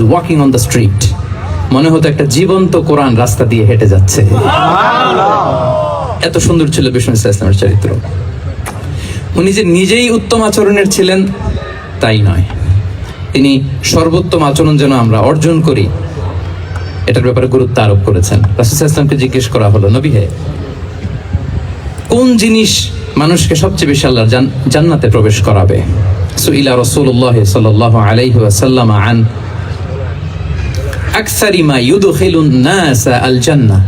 Walking on the street মনে হতো একটা জীবন্ত কোরআন রাস্তা দিয়ে হেঁটে যাচ্ছে। এত সুন্দর ছিল বিষ্ণু ইসলামের চরিত্র। উনি যে নিজেই উত্তম আচরণের ছিলেন, তাই নয়। তিনি সর্বোত্তম আচরণ যেন আমরা অর্জন করি, এটার ব্যাপারে গুরুত্ব আরোপ করেছেন। রাসুল ইসলামকে জিজ্ঞেস করা হলো, নবী হে, কোন জিনিস মানুষকে সবচেয়ে বেশি আল্লাহর জান্নাতে প্রবেশ করাবে? সুইলা রসুল্লাহ সাল্লাল্লাহু আলাইহি ওয়াসাল্লাম আন আকসারি ইউদখিলুন নাস আল জান্নাহ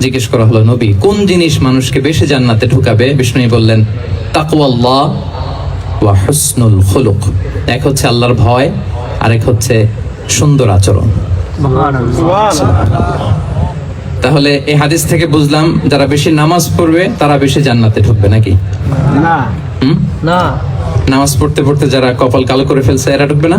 জিজ্ঞেস করা হলো নবী কোন জিনিস মানুষকে বেশি জান্নাতে ঢুকাবে? বিষ্ণু বললেন তাকওয়াল্লাহ ওয়া হুসনুল খুলুক। এক হচ্ছে আল্লাহর ভয় আরেক হচ্ছে সুন্দর আচরণ। তাহলে এই হাদিস থেকে বুঝলাম যারা বেশি নামাজ পড়বে তারা বেশি জান্নাতে ঢুকবে নাকি? না। হুম? না। নামাজ পড়তে পড়তে যারা কপাল কালো করে ফেলছে এরা ঢুকবে না।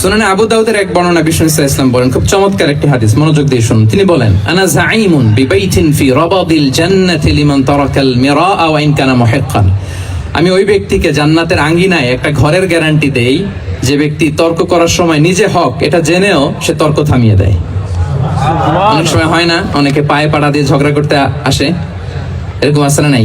শুনেন আবু দাউদের এক বর্ণনা বিষ্ণু ইসা ইসলাম বলেন খুব চমৎকার একটি হাদিস মনোযোগ দিয়ে শুনুন। তিনি বলেন আনা জাইমুন বিবাইতিন ফি রাবাদিল জান্নাতি লিমান তারাকাল মিরা ওয়া ইন কানা মুহিক্কান। আমি ওই ব্যক্তিকে জান্নাতের আঙ্গিনায় একটা ঘরের গ্যারান্টি দেই যে ব্যক্তি তর্ক করার সময় নিজে হক এটা জেনেও সে তর্ক থামিয়ে দেয়। অনেক সময় হয় না অনেকে পায়ে পাড়া দিয়ে ঝগড়া করতে আসে এরকম আসলে নাই?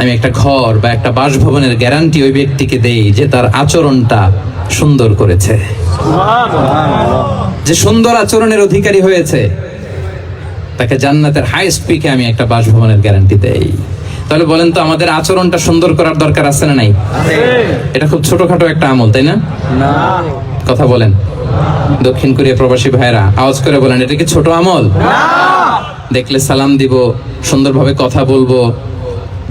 আমি একটা ঘর বা একটা বাসভবনের গ্যারান্টি ওই ব্যক্তিকে দেই যে তার আচরণটা সুন্দর করেছে। যে সুন্দর আচরণের অধিকারী হয়েছে, তাকে জান্নাতের হাইস্ট পিকে আমি একটা বাসভবনের গ্যারান্টি দেই। তাহলে বলেন তো আমাদের আচরণটা সুন্দর করার দরকার আছে না নাই? এটা খুব ছোটখাটো একটা আমল, তাই না? কথা বলেন। দক্ষিণ কোরিয়া প্রবাসী ভাইরা, আওয়াজ করে বলেন, এটা কি ছোট আমল? দেখলে সালাম দিব, সুন্দরভাবে কথা বলব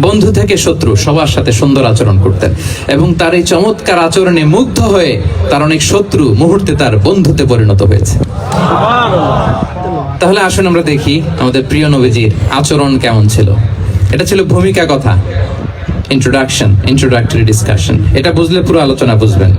বন্ধু থেকে শত্রু সবার সাথে সুন্দর আচরণ করতেন এবং তার এই চমৎকার আচরণে মুগ্ধ হয়ে তার অনেক শত্রু মুহূর্তে তার বন্ধুতে পরিণত হয়েছে। তাহলে আসুন আমরা দেখি আমাদের প্রিয় নবীজির আচরণ কেমন ছিল। এটা ছিল ভূমিকা কথা। ইন্ট্রোডাকশন ইন্ট্রোডাক্টরি ডিসকাশন এটা বুঝলে পুরো আলোচনা বুঝবেন।